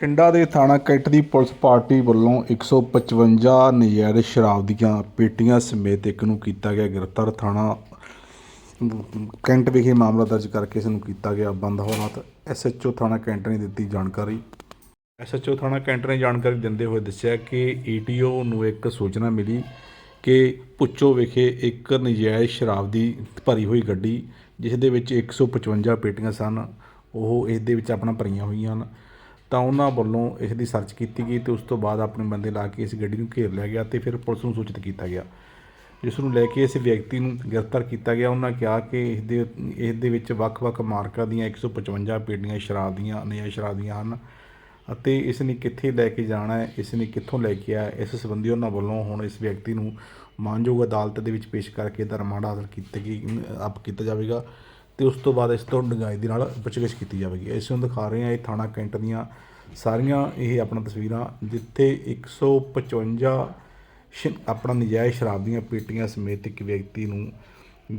ਠਿੰਡਾ ਦੇ ਥਾਣਾ ਕੈਂਟ ਦੀ police party ਵੱਲੋਂ 155 ਨਜਾਇਜ਼ ਸ਼ਰਾਬ ਦੀਆਂ ਪੇਟੀਆਂ ਸਮੇਤ ਇੱਕ ਨੂੰ ਕੀਤਾ ਗਿਆ ਗ੍ਰਿਫਤਾਰ। ਥਾਣਾ ਕੈਂਟ ਵਿਖੇ ਮਾਮਲਾ ਦਰਜ ਕਰਕੇ ਇਸ ਨੂੰ ਕੀਤਾ ਗਿਆ ਬੰਦ। ਹਵਾਲਾਤ ਐਸਐਚਓ ਥਾਣਾ ਕੈਂਟ ਨੇ ਦਿੱਤੀ ਜਾਣਕਾਰੀ। ਐਸਐਚਓ ਥਾਣਾ ਕੈਂਟ ਨੇ ਜਾਣਕਾਰੀ ਦਿੰਦੇ ਹੋਏ ਦੱਸਿਆ ਕਿ ਈਟੀਓ ਨੂੰ ਇੱਕ ਸੂਚਨਾ ਮਿਲੀ ਕਿ ਪੁੱਚੋ ਵਿਖੇ ਇੱਕ ਨਜਾਇਜ਼ ਸ਼ਰਾਬ ਦੀ ਭਰੀ ਹੋਈ ਗੱਡੀ, ਜਿਸ ਦੇ ਵਿੱਚ 155 ਪੇਟੀਆਂ ਸਨ, ਉਹ ਇਸ ਦੇ ਵਿੱਚ ਆਪਣਾ ਭਰੀਆਂ ਹੋਈਆਂ ਹਨ। ਤਾਂ ਉਹਨਾਂ ਵੱਲੋਂ ਇਸ ਦੀ ਸਰਚ ਕੀਤੀ ਗਈ ਤੇ ਉਸ ਤੋਂ ਬਾਅਦ ਆਪਣੇ ਬੰਦੇ ਲਾ ਕੇ ਇਸ ਗੱਡੀ ਨੂੰ ਘੇਰ ਲਿਆ ਗਿਆ ਤੇ ਫਿਰ ਪੁਲਿਸ ਨੂੰ ਸੂਚਿਤ ਕੀਤਾ ਗਿਆ। ਜਿਸ ਨੂੰ ਲੈ ਕੇ ਇਸ ਵਿਅਕਤੀ ਨੂੰ ਗ੍ਰਿਫਤਾਰ ਕੀਤਾ ਗਿਆ, ਉਹਨਾਂ ਕਿਹਾ ਕਿ ਇਸ ਦੇ ਇਸ ਦੇ ਵਿੱਚ ਵੱਖ-ਵੱਖ ਮਾਰਕਾਂ ਦੀਆਂ 155 ਪੇਟੀਆਂ ਸ਼ਰਾਬ ਦੀਆਂ ਨਜਾਇਜ਼ ਸ਼ਰਾਬ ਦੀਆਂ ਹਨ ਅਤੇ ਇਸ ਨੇ ਕਿੱਥੇ ਲੈ ਕੇ ਜਾਣਾ ਹੈ ਇਸ ਨੇ ਕਿੱਥੋਂ ਲੈ ਕੇ ਆਇਆ, ਇਸ ਸੰਬੰਧੀ ਉਹਨਾਂ ਵੱਲੋਂ ਹੁਣ ਇਸ ਵਿਅਕਤੀ ਨੂੰ ਮਾਨਯੋਗ ਅਦਾਲਤ ਦੇ ਵਿੱਚ ਪੇਸ਼ ਕਰਕੇ ਇਹਦਾ ਰਿਮਾਂਡ ਹਾਸਲ ਕੀਤਾ ਗਈ ਆਪ ਕੀਤਾ ਜਾਵੇਗਾ। ਤੇ ਉਸ ਤੋਂ ਬਾਅਦ ਇਸ ਤੋਂ ਡੂੰਘਾਈ ਦੇ ਨਾਲ ਪੁੱਛਗਿੱਛ ਕੀਤੀ ਜਾਵੇਗੀ। ਇਸ ਨੂੰ ਦਿਖਾ ਰਹੇ ਹਾਂ ਇਹ ਥਾਣਾ ਕੈਂਟ ਦੀਆਂ ਸਾਰੀਆਂ ਇਹ ਆਪਣਾ ਤਸਵੀਰਾਂ, ਜਿੱਥੇ 155 ਸ਼ ਆਪਣਾ ਨਜਾਇਜ਼ ਸ਼ਰਾਬ ਦੀਆਂ ਪੇਟੀਆਂ ਸਮੇਤ ਇੱਕ ਵਿਅਕਤੀ ਨੂੰ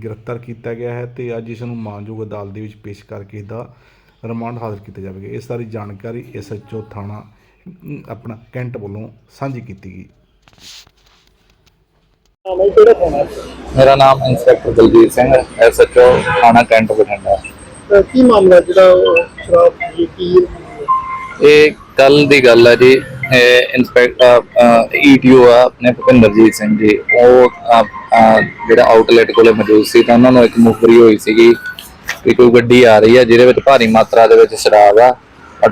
ਗ੍ਰਿਫਤਾਰ ਕੀਤਾ ਗਿਆ ਹੈ ਤੇ ਅੱਜ ਇਸ ਨੂੰ ਮਾਨਯੋਗ ਅਦਾਲਤ ਦੇ ਵਿੱਚ ਪੇਸ਼ ਕਰਕੇ ਇਹਦਾ ਰਿਮਾਂਡ ਹਾਜ਼ਰ ਕੀਤਾ ਜਾਵੇਗਾ। ਇਹ ਸਾਰੀ ਜਾਣਕਾਰੀ ਐਸਐਚਓ ਥਾਣਾ ਆਪਣਾ ਕੈਂਟ ਵੱਲੋਂ ਸਾਂਝੀ ਕੀਤੀ ਗਈ। ਮੇਰਾ ਨਾਮ ਇੰਸਪੈਕਟਰ ਦਲਜੀਤ ਸਿੰਘ ਐਸਐਚਓ ਥਾਣਾ ਕੈਂਟ ਬਠਿੰਡਾ। ਅਹ ਕੀ ਮਾਮਲਾ ਜਿਹੜਾ ਉਹ ਸ਼ਰਾਬ ਦੀ ਕੀ ਇਹ ਕੱਲ ਦੀ ਗੱਲ ਹੈ ਜੀ ਇੰਸਪੈਕਟਰ ਈਟੀਓ ਆ ਆਪਣੇ ਭੁਪਿੰਦਰਜੀਤ ਸਿੰਘ ਜੀ ਉਹ ਅਹ, ਅਹ, ਜਿਹੜਾ ਆਊਟਲੈਟ ਕੋਲੇ ਮੌਜੂਦ ਸੀ ਤਾਂ ਉਹਨਾਂ ਨੂੰ ਇੱਕ ਮੁਖਬਰੀ ਹੋਈ ਸੀਗੀ ਕਿ ਕੋਈ ਗੱਡੀ ਆ ਰਹੀ ਹੈ ਜਿਹਦੇ ਵਿੱਚ ਭਾਰੀ ਮਾਤਰਾ ਦੇ ਵਿੱਚ ਸ਼ਰਾਬ ਆ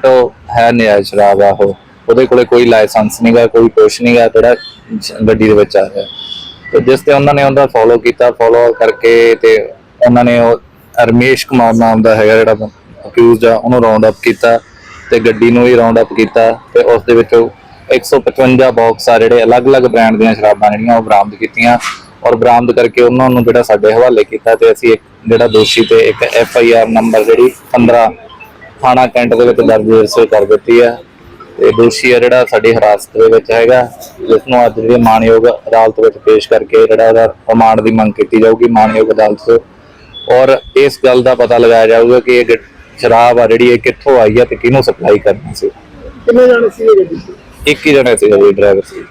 ਉਹ ਹੈ ਨਜਾਇਜ਼ ਸ਼ਰਾਬ ਆ ਉਹ। ਉਹਦੇ ਕੋਲੇ ਕੋਈ ਲਾਇਸੈਂਸ ਨਹੀਂਗਾ ਕੋਈ ਕੁਛ ਨਹੀਂਗਾ ਜਿਹੜਾ ਜ- ਗੱਡੀ ਦੇ ਵਿੱਚ ਆ ਰਿਹਾ। ਤੇ ਜਿਸ ਤੇ ਉਹਨਾਂ ਨੇ ਉਹਦਾ ਫੋਲੋ ਕੀਤਾ ਫੋਲੋ ਕਰਕੇ ਤੇ ਉਹਨਾਂ ਨੇ ਉਹ ਰਮੇਸ਼ ਕੁਮਾਰ ਨਾਮ ਦਾ ਹੈਗਾ ਜਿਹੜਾ ਅਕਿਊਜ਼ਡ ਆ, ਉਹਨੂੰ ਰਾਉਂਡ ਅਪ ਕੀਤਾ ਤੇ ਗੱਡੀ ਨੂੰ ਵੀ ਰਾਉਂਡ ਅਪ ਕੀਤਾ ਤੇ ਉਸ ਦੇ ਵਿੱਚੋਂ 155 ਬਾਕਸ ਆ ਜਿਹੜੇ ਅਲੱਗ-ਅਲੱਗ ਬ੍ਰਾਂਡ ਦੀਆਂ ਸ਼ਰਾਬਾਂ ਜਿਹੜੀਆਂ ਉਹ ਬਰਾਮਦ ਕੀਤੀਆਂ ਔਰ ਬਰਾਮਦ ਕਰਕੇ ਉਹਨਾਂ ਨੂੰ ਜਿਹੜਾ ਸਾਡੇ ਹਵਾਲੇ ਕੀਤਾ ਤੇ ਅਸੀਂ ਇੱਕ ਜਿਹੜਾ ਦੋਸ਼ੀ ਤੇ ਇੱਕ ਐਫ ਆਈ ਆਰ ਨੰਬਰ ਜਿਹੜੀ 15 ਥਾਣਾ ਕੈਂਟ ਦੇ ਵਿੱਚ ਦਰਜ ਰਜਿਸਟਰ ਕਰ ਦਿੱਤੀ ਹੈ ਤੇ ਦੋਸ਼ੀ ਆ ਜਿਹੜਾ ਸਾਡੀ ਹਿਰਾਸਤ ਦੇ ਵਿੱਚ ਹੈਗਾ ਜਿਸ ਨੂੰ ਅੱਜ ਜਿਹੜੀ ਮਾਨਯੋਗ ਅਦਾਲਤ ਵਿੱਚ ਪੇਸ਼ ਕਰਕੇ ਜਿਹੜਾ ਉਹਦਾ ਰਿਮਾਂਡ ਦੀ ਮੰਗ ਕੀਤੀ ਜਾਊਗੀ ਮਾਨਯੋਗ ਅਦਾਲਤ ਤੋਂ ਔਰ ਇਸ ਗੱਲ ਦਾ ਪਤਾ ਲਗਾਇਆ ਜਾਊਗਾ ਕਿ ਇਹ ਸ਼ਰਾਬ ਆ ਜਿਹੜੀ ਇਹ ਕਿੱਥੋਂ ਆਈ ਹੈ ਤੇ ਕਿਹਨੂੰ ਸਪਲਾਈ ਕਰਨੀ ਸੀ। ਕਿੰਨੇ ਜਾਣੇ ਸੀ ਇਹ ਗੱਡੀ? ਇੱਕ ਹੀ ਜਣਾ ਸੀ ਡਰਾਈਵਰ ਸੀ।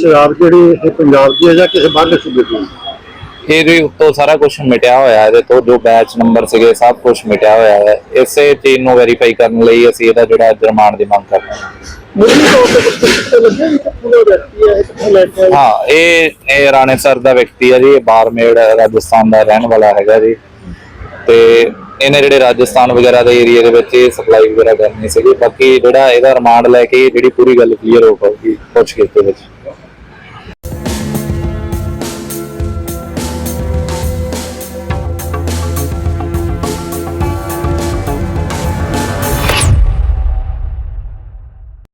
ਸ਼ਰਾਬ ਜਿਹੜੀ ਇਹ ਪੰਜਾਬ ਦੀ ਹੈ ਜਾਂ ਕਿਸੇ ਬਾਹਰਲੇ ਸੂਬੇ ਦੀ ਇਹਦੇ ਉੱਤੋਂ ਸਾਰਾ ਕੁਝ ਮਿਟਿਆ ਹੋਇਆ ਹੈ। ਤੋਂ ਜੋ ਬੈਚ ਨੰਬਰ ਸੀਗੇ ਸਭ ਕੁਝ ਮਿਟਿਆ ਹੋਇਆ ਹੈ। ਇਸੇ ਚੀਜ਼ ਨੂੰ ਵੈਰੀਫਾਈ ਕਰਨ ਲਈ ਅਸੀਂ ਇਹਦਾ ਜਿਹੜਾ ਅੱਜ ਰਿਮਾਂਡ ਦੀ ਮੰਗ ਕਰ ਰਹੇ ਹਾਂ ਤੇ ਹੈ? ਇਹ ਇਹ ਇਹ ਰਾਣੇਸਰ ਦਾ ਵਿਅਕਤੀ ਹੈ ਜੀ ਇਹ ਬਾਰਮੇੜ ਰਾਜਸਥਾਨ ਦਾ ਰਹਿਣ ਵਾਲਾ ਹੈਗਾ ਜੀ। ਤੇ ਇਹਨੇ ਜਿਹੜੇ ਰਾਜਸਥਾਨ ਵਗੈਰਾ ਦੇ ਏਰੀਆ ਦੇ ਵਿੱਚ ਸਪਲਾਈ ਵਗੈਰਾ ਕਰਨੀ ਸੀਗੀ। ਬਾਕੀ ਜਿਹੜਾ ਇਹਦਾ ਰਿਮਾਂਡ ਲੈ ਕੇ ਜਿਹੜੀ ਪੂਰੀ ਗੱਲ ਕਲੀਅਰ ਹੋ ਪਾਊਗੀ ਪੁੱਛ ਕੇ ਦੇ ਵਿੱਚ।